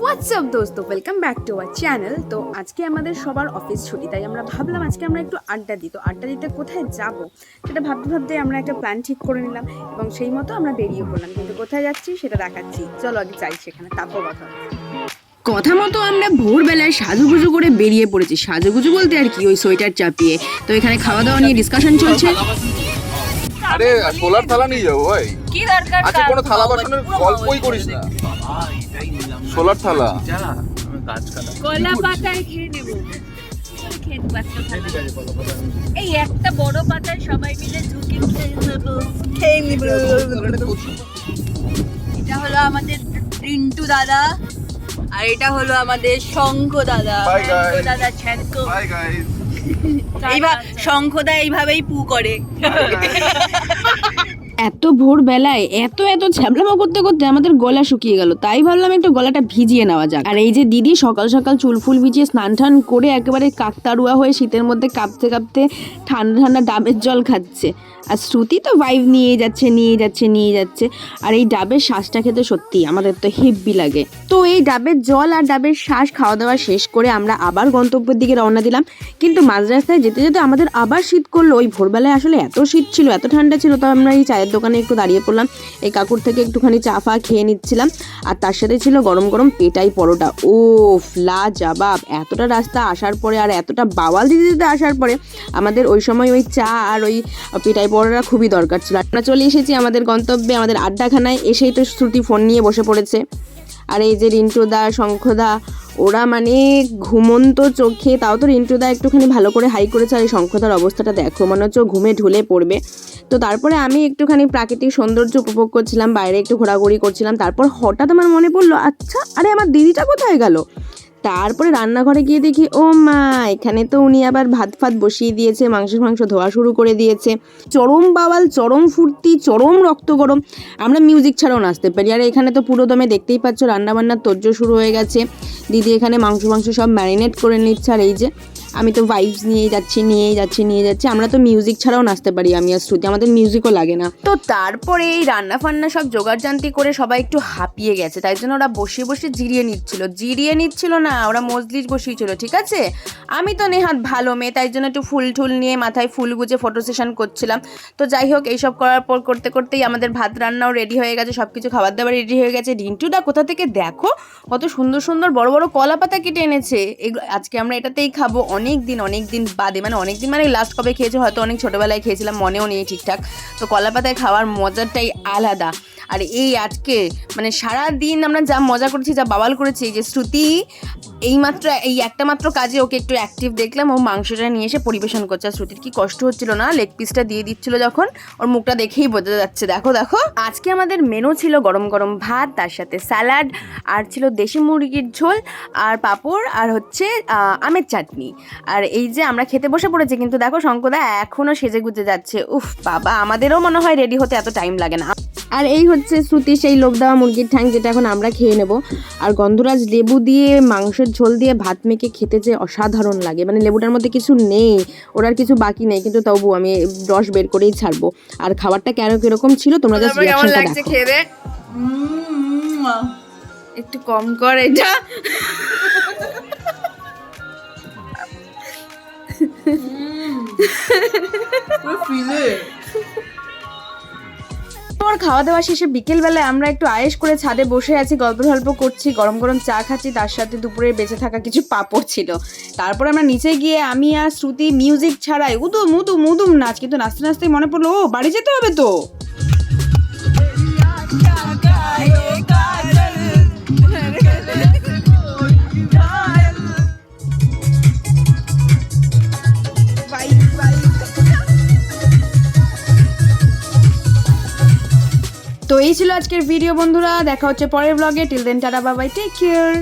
WhatsApp দোস্ত? Welcome back to our channel তো আজকে আমাদের সবার অফিস ছুটি তাই আমরা ভাবলাম আজকে আমরা একটু আড্ডা দিই। তো আড্ডা দিতে কোথায় যাব? সেটা ভাবতে ভাবতে আমরা একটা প্ল্যান ঠিক করে নিলাম এবং সেই মতো আমরা বেরিয়ে পড়লাম। কিন্তু কোথায় যাচ্ছি সেটা দেখাচ্ছি। চলো আগে যাই সেখানে তারপর কথা কথা মতো আমরা ভোরবেলায় সাজুগুজু করে বেরিয়ে পড়েছি। সাজুগুজু বলতে আর কি ওই সোয়েটার চাপিয়ে। তো এখানে খাওয়া দাওয়া নিয়ে ডিসকাশন চলছে। আরে সোলার থালা নিয়ে যাব ভাই। কি দরকার আচ্ছা কোনো থালা বাসনের গল্পই করিস না। সোলার থালা। কলা পাতায় খেয়ে নেব। এই একটা বড় পাতায় সবাই মিলে ঝুঁকে খেয়ে নেব। এটা হলো আমাদের রিন্টু দাদা আর এটা হলো আমাদের শঙ্খ দাদা। দাদা ছ্যাঙ্ক শঙ্খদা এইভাবেই পু করে। এত ভোরবেলায় এত এত ছ্যাবলামো করতে করতে আমাদের গলা শুকিয়ে গেল। তাই ভাবলাম একটু গলাটা ভিজিয়ে নেওয়া যাক। আর এই যে দিদি সকাল সকাল চুল ফুল ভিজিয়ে স্নান টান করে একেবারে কাকতাড়ুয়া হয়ে শীতের মধ্যে কাঁপতে কাঁপতে ঠান্ডা ঠান্ডা ডাবের জল খাচ্ছে। আর শ্রুতি তো ভাইব নিয়ে যাচ্ছে নিয়ে যাচ্ছে নিয়ে যাচ্ছে। আর এই ডাবের শ্বাসটা খেতে সত্যি আমাদের তো হেব্বি লাগে। তো এই ডাবের জল আর ডাবের শ্বাস খাওয়া দাওয়া শেষ করে আমরা আবার গন্তব্যের দিকে রওনা দিলাম। কিন্তু মাঝ রাস্তায় যেতে যেতে আমাদের আবার শীত করল। ওই ভোরবেলায় আসলে এত শীত ছিল, এত ঠান্ডা ছিল তো আমরা এই চায়ের দোকানে একটু দাঁড়িয়ে পড়লাম। এই কাকুর থেকে একটুখানি চা ফা খেয়ে নিচ্ছিলাম। আর তার সাথে ছিল গরম গরম পেটাই পরোটা। ও ফ্লা জবাব এতটা রাস্তা আসার পরে আর এতটা বাওয়াল দিতে দিতে আসার পরে আমাদের ওই সময় ওই চা আর ওই পেটাই পরোটা খুবই দরকার ছিল। আমরা চলে এসেছি আমাদের গন্তব্যে, আমাদের আড্ডাখানায়। এসেই তো শ্রুতি ফোন নিয়ে বসে পড়েছে। আর এই যে রিন্টুদা শঙ্খদা ওরা মানে ঘুমন্ত চোখে, তাও তো রিন্টুদা একটুখানি ভালো করে হাই করেছে আর এই শঙ্খদার অবস্থাটা দেখো, মনে হচ্ছে ঘুমে ঢুলে পড়বে। তো তারপরে আমি একটুখানি প্রাকৃতিক সৌন্দর্য উপভোগ করছিলাম, বাইরে একটু ঘোরাঘুরি করছিলাম, তারপর হঠাৎ আমার মনে পড়ল আচ্ছা আরে আমার দিদিটা কোথায় গেল? তারপরে রান্নাঘরে গিয়ে দেখি, ও মা, এখানে তো উনি আবার ভাত ফাত বসিয়ে দিয়েছে, মাংস মাংস ধোয়া শুরু করে দিয়েছে। চরম বাওয়াল, চরম ফুর্তি, চরম রক্ত গরম। আমরা মিউজিক ছাড়াও নাচতে পারি। আর এখানে তো পুরো দমে দেখতেই পাচ্ছ, রান্নাবান্নার তোর্য শুরু হয়ে গেছে। দিদি এখানে মাংস মাংস সব ম্যারিনেট করে নিচ্ছে। আর এই যে আমি তো ভাইবস নিয়েই যাচ্ছি নিয়েই যাচ্ছি নিয়ে যাচ্ছি। আমরা তো মিউজিক ছাড়াও নাচতে পারি আমি আর শ্রুতি, আমাদের মিউজিকও লাগে না। তো তারপরে এই রান্না ফান্না সব জোগাড়জান্তি করে সবাই একটু হাঁপিয়ে গেছে, তাই জন্য ওরা বসে বসে জিরিয়ে নিচ্ছিল। জিরিয়ে নিচ্ছিল না, ওরা মজলিস বসিয়েছিল, ঠিক আছে? আমি তো নেহাত ভালো মেয়ে, তাই জন্য একটু ফুল টুল নিয়ে মাথায় ফুল গুজে ফটো সেশন করছিলাম। তো যাই হোক, এইসব করার পর করতে করতেই আমাদের ভাত রান্নাও রেডি হয়ে গেছে সব কিছু খাবার দাবার রেডি হয়ে গেছে। রিন্টুটা কোথা থেকে দেখো? কত সুন্দর সুন্দর বড় বড় কলা পাতা কেটে এনেছে। এগুলো, আজকে আমরা এটাতেই খাব। অনেক দিন অনেক দিন বাদে মানে অনেক দিন মানে লাস্ট কবে খেয়েছি হয়তো অনেক ছোটোবেলায় খেয়েছিলাম, মনেও নেই ঠিকঠাক। তো কলা পাতায় খাওয়ার মজাটাই আলাদা। আর এই আজকে মানে সারা দিন আমরা যা মজা করেছি, যা বাবাল করেছি, এই যে শ্রুতি, এইমাত্র এই একটা মাত্র কাজে ওকে একটু অ্যাক্টিভ দেখলাম, ও মাংসটা নিয়ে এসে পরিবেশন করছে। আর শ্রুতির কি কষ্ট হচ্ছিল না লেগ পিসটা দিয়ে দিচ্ছিল যখন, ওর মুখটা দেখেই বোঝা যাচ্ছে। দেখো দেখো। আজকে আমাদের মেনু ছিল গরম গরম ভাত, তার সাথে স্যালাড আর ছিল দেশি মুরগির ঝোল, আর পাঁপড়, আর হচ্ছে আমের চাটনি। আর এই যে আমরা খেতে বসে পড়েছি, কিন্তু দেখো শঙ্কদা এখনও সেজে গুজে যাচ্ছে। উফ, বাবা, আমাদেরও মনে হয় রেডি হতে এত টাইম লাগে না। আর এই হচ্ছে শ্রুতি সেই লোক দেওয়া মুরগির ঠ্যাং যেটা এখন আমরা খেয়ে নেব। আর গন্ধরাজ লেবু দিয়ে মাংসের ঝোল দিয়ে ভাত মেখে খেতে যে অসাধারণ লাগে। মানে লেবুটার মধ্যে কিছু নেই ওর আর কিছু বাকি নেই কিন্তু তবু আমি রস বের করেই ছাড়বো। আর খাবারটা কেন কীরকম ছিল তোমরা জাস্ট রিয়াকশনটা দেখো। খেয়ে একটু কম কর এটা। তোর খাওয়া দাওয়া শেষে বিকেলবেলায় আমরা একটু আয়েস করে ছাদে বসে আছি গল্প গল্প করছি, গরম গরম চা খাচ্ছি, তার সাথে দুপুরে বেঁচে থাকা কিছু পাপড় ছিল। তারপর আমরা নিচে গিয়ে আমি আর শ্রুতি মিউজিক ছাড়াই উদু মুদু মুদুম নাচ, কিন্তু নাচতে নাচতে মনে পড়ল, ও, বাড়ি যেতে হবে তো? তো এই ছিল আজকের ভিডিও বন্ধুরা। দেখা হচ্ছে পরের ব্লগে টিল দেন টাটা বাবাই টেক কেয়ার